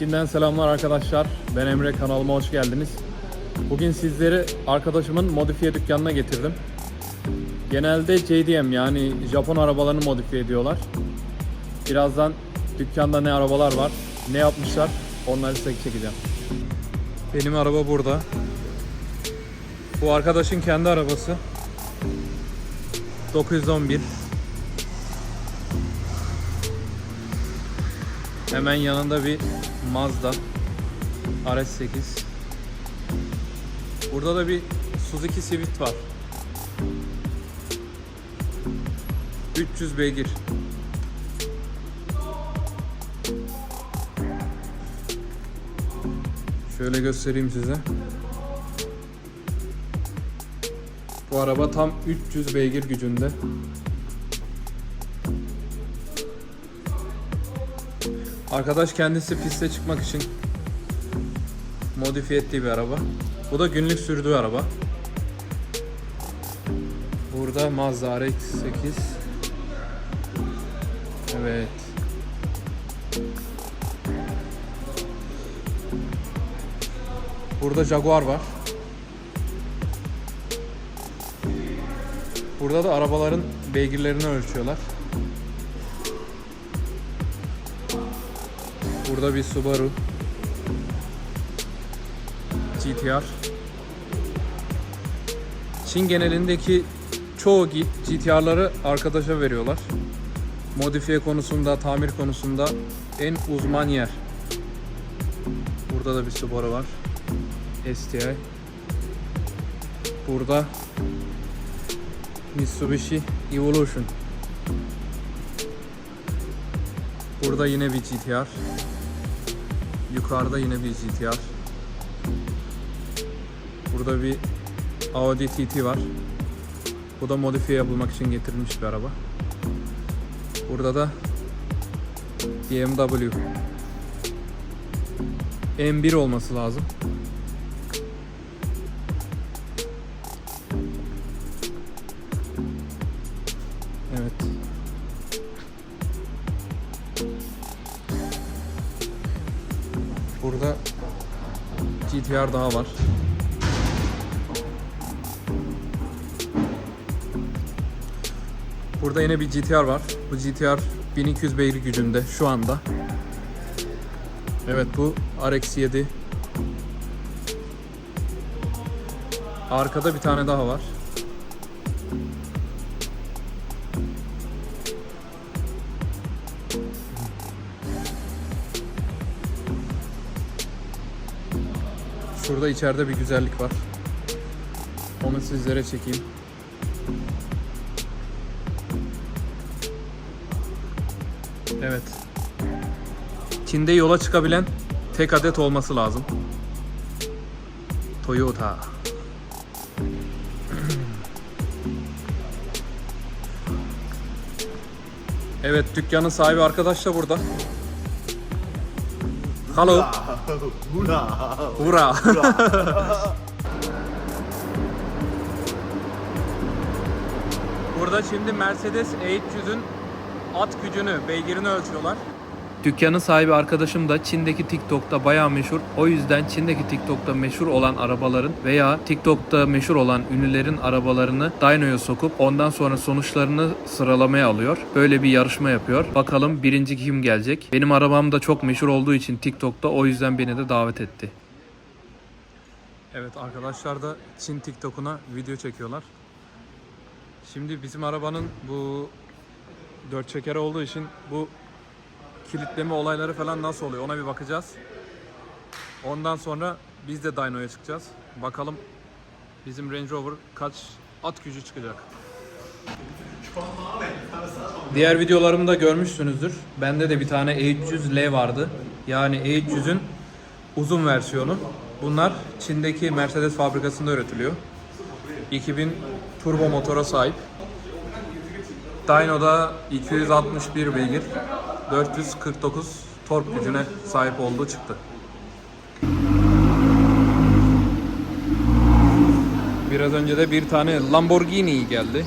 Çin'den selamlar arkadaşlar. Ben Emre kanalıma hoş geldiniz. Bugün sizleri arkadaşımın modifiye dükkanına getirdim. Genelde JDM yani Japon arabalarını modifiye ediyorlar. Birazdan dükkanda ne arabalar var, ne yapmışlar onları size çekeceğim. Benim araba burada. Bu arkadaşın kendi arabası. 911. Hemen yanında bir Mazda RS8. Burada da bir Suzuki Swift var. 300 beygir. Şöyle göstereyim size. Bu araba tam 300 beygir gücünde. Arkadaş kendisi piste çıkmak için modifiye ettiği bir araba. Bu da günlük sürdüğü araba. Burada Mazda RX-8. Evet. Burada Jaguar var. Burada da arabaların beygirlerini ölçüyorlar. Burada bir Subaru GTR. Çin genelindeki çoğu GTR'ları arkadaşa veriyorlar. Modifiye konusunda, tamir konusunda en uzman yer. Burada da bir Subaru var. STI. Burada Mitsubishi Evolution. Burada yine bir GTR. Yukarıda yine bir GTR. Burada bir Audi TT var. Bu da modifiye yapılmak için getirilmiş bir araba. Burada da BMW. M1 olması lazım. GTR daha var. Burada yine bir GTR var. Bu GTR 1200 beygir gücünde şu anda. Evet bu RX-7. Arkada bir tane daha var. Şurada içeride bir güzellik var. Onu sizlere çekeyim. Evet. Çin'de yola çıkabilen tek adet olması lazım. Toyota. Evet, dükkanın sahibi arkadaş da burada. Hello. Hura. Hurra. Burada şimdi Mercedes E300'ün at gücünü, beygirini ölçüyorlar. Dükkanın sahibi arkadaşım da Çin'deki TikTok'ta bayağı meşhur. O yüzden Çin'deki TikTok'ta meşhur olan arabaların veya TikTok'ta meşhur olan ünlülerin arabalarını dyno'ya sokup ondan sonra sonuçlarını sıralamaya alıyor. Böyle bir yarışma yapıyor. Bakalım birinci kim gelecek? Benim arabam da çok meşhur olduğu için TikTok'ta o yüzden beni de davet etti. Evet arkadaşlar da Çin TikTok'una video çekiyorlar. Şimdi bizim arabanın bu dört çeker olduğu için bu kilitleme olayları falan nasıl oluyor ona bir bakacağız. Ondan sonra biz de dyno'ya çıkacağız. Bakalım bizim Range Rover kaç at gücü çıkacak. Diğer videolarımda görmüşsünüzdür. Bende de bir tane E300L vardı. Yani E300'ün uzun versiyonu. Bunlar Çin'deki Mercedes fabrikasında üretiliyor. 2000 turbo motora sahip. Dyno'da 261 beygir, 449 tork gücüne sahip olduğu çıktı. Biraz önce de bir tane Lamborghini geldi.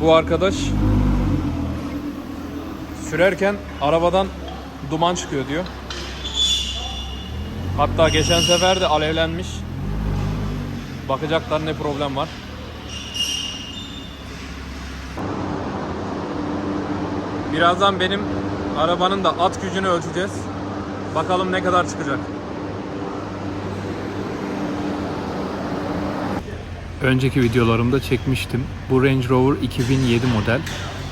Bu arkadaş Sürerken arabadan duman çıkıyor diyor. Hatta geçen sefer de alevlenmiş. Bakacaklar ne problem var. Birazdan benim arabanın da at gücünü ölçeceğiz. Bakalım ne kadar çıkacak. Önceki videolarımda çekmiştim. Bu Range Rover 2007 model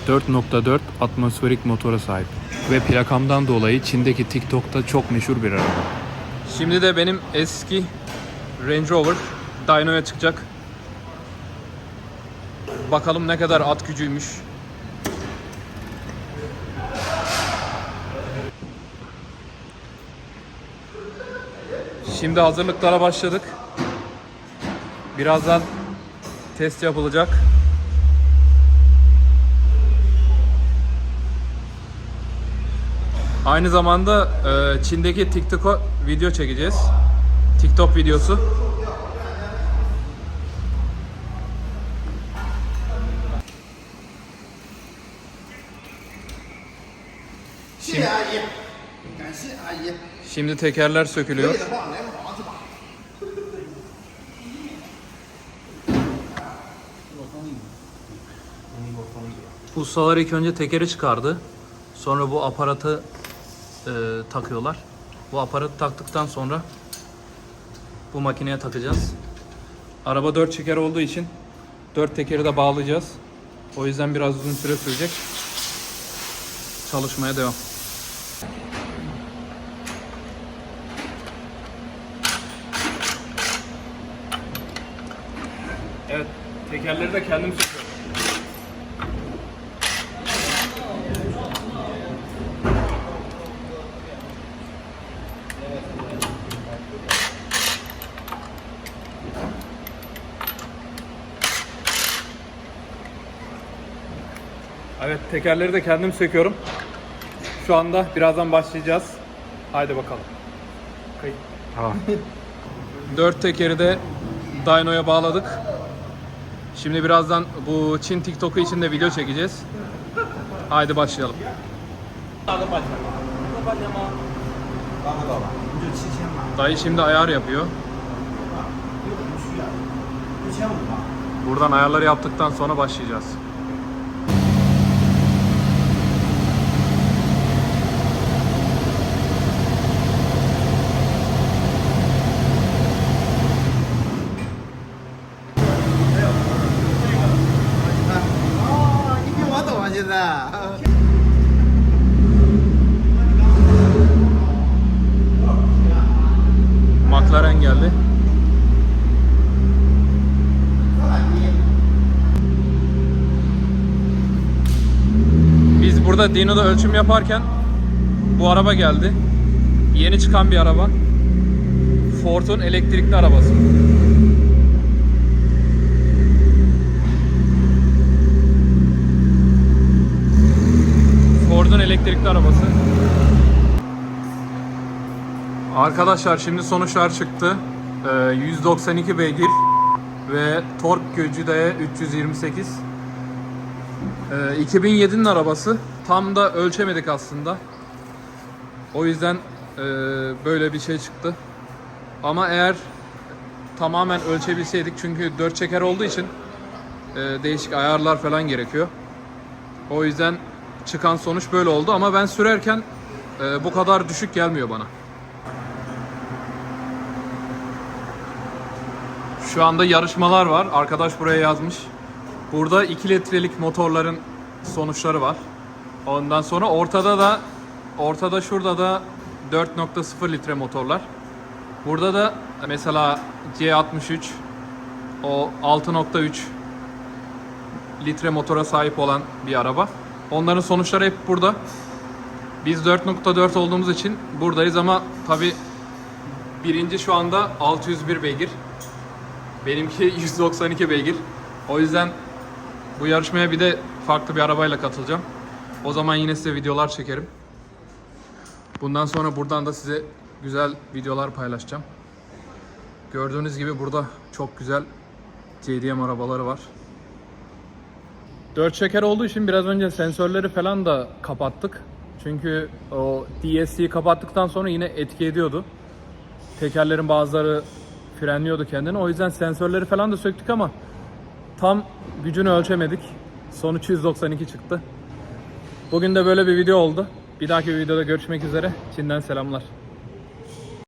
4.4 atmosferik motora sahip. Ve plakamdan dolayı Çin'deki TikTok'ta çok meşhur bir araba. Şimdi de benim eski Range Rover dyno'ya çıkacak. Bakalım ne kadar at gücüymüş. Şimdi hazırlıklara başladık. Birazdan test yapılacak. Aynı zamanda e, Çin'deki TikTok'a video çekeceğiz. TikTok videosu. Şimdi tekerler sökülüyor. Ustalar ilk önce tekeri çıkardı. Sonra bu aparatı e, takıyorlar. Bu aparatı taktıktan sonra bu makineye takacağız. Araba 4 çeker olduğu için 4 tekeri de bağlayacağız. O yüzden biraz uzun süre sürecek. Çalışmaya devam. Tekerleri de kendim söküyorum. Evet tekerleri de kendim söküyorum. Şu anda birazdan başlayacağız. Haydi bakalım. Kayıt. Tamam. Dört tekeri de dyno'ya bağladık. Şimdi birazdan bu Çin TikTok'u için de video çekeceğiz. Haydi başlayalım. Dayı şimdi ayar yapıyor. Buradan ayarları yaptıktan sonra başlayacağız. Burada Dino'da ölçüm yaparken bu araba geldi. Yeni çıkan bir araba. Ford'un elektrikli arabası. Ford'un elektrikli arabası. Arkadaşlar şimdi sonuçlar çıktı. Ee, 192 beygir ve tork gücü de 328. Ee, 2007'nin arabası. Tam da ölçemedik aslında. O yüzden e, böyle bir şey çıktı. Ama eğer tamamen ölçebilseydik çünkü 4 çeker olduğu için e, değişik ayarlar falan gerekiyor. O yüzden çıkan sonuç böyle oldu ama ben sürerken e, bu kadar düşük gelmiyor bana. Şu anda yarışmalar var. Arkadaş buraya yazmış. Burada 2 litrelik motorların sonuçları var. Ondan sonra ortada da ortada şurada da 4.0 litre motorlar. Burada da mesela C63 o 6.3 litre motora sahip olan bir araba. Onların sonuçları hep burada. Biz 4.4 olduğumuz için buradayız ama tabi birinci şu anda 601 beygir. Benimki 192 beygir. O yüzden bu yarışmaya bir de farklı bir arabayla katılacağım. O zaman yine size videolar çekerim. Bundan sonra buradan da size güzel videolar paylaşacağım. Gördüğünüz gibi burada çok güzel JDM arabaları var. 4 şeker olduğu için biraz önce sensörleri falan da kapattık. Çünkü o DSC'yi kapattıktan sonra yine etki ediyordu. Tekerlerin bazıları frenliyordu kendini. O yüzden sensörleri falan da söktük ama tam gücünü ölçemedik. Sonuç 192 çıktı. Bugün de böyle bir video oldu. Bir dahaki videoda görüşmek üzere. Çin'den selamlar.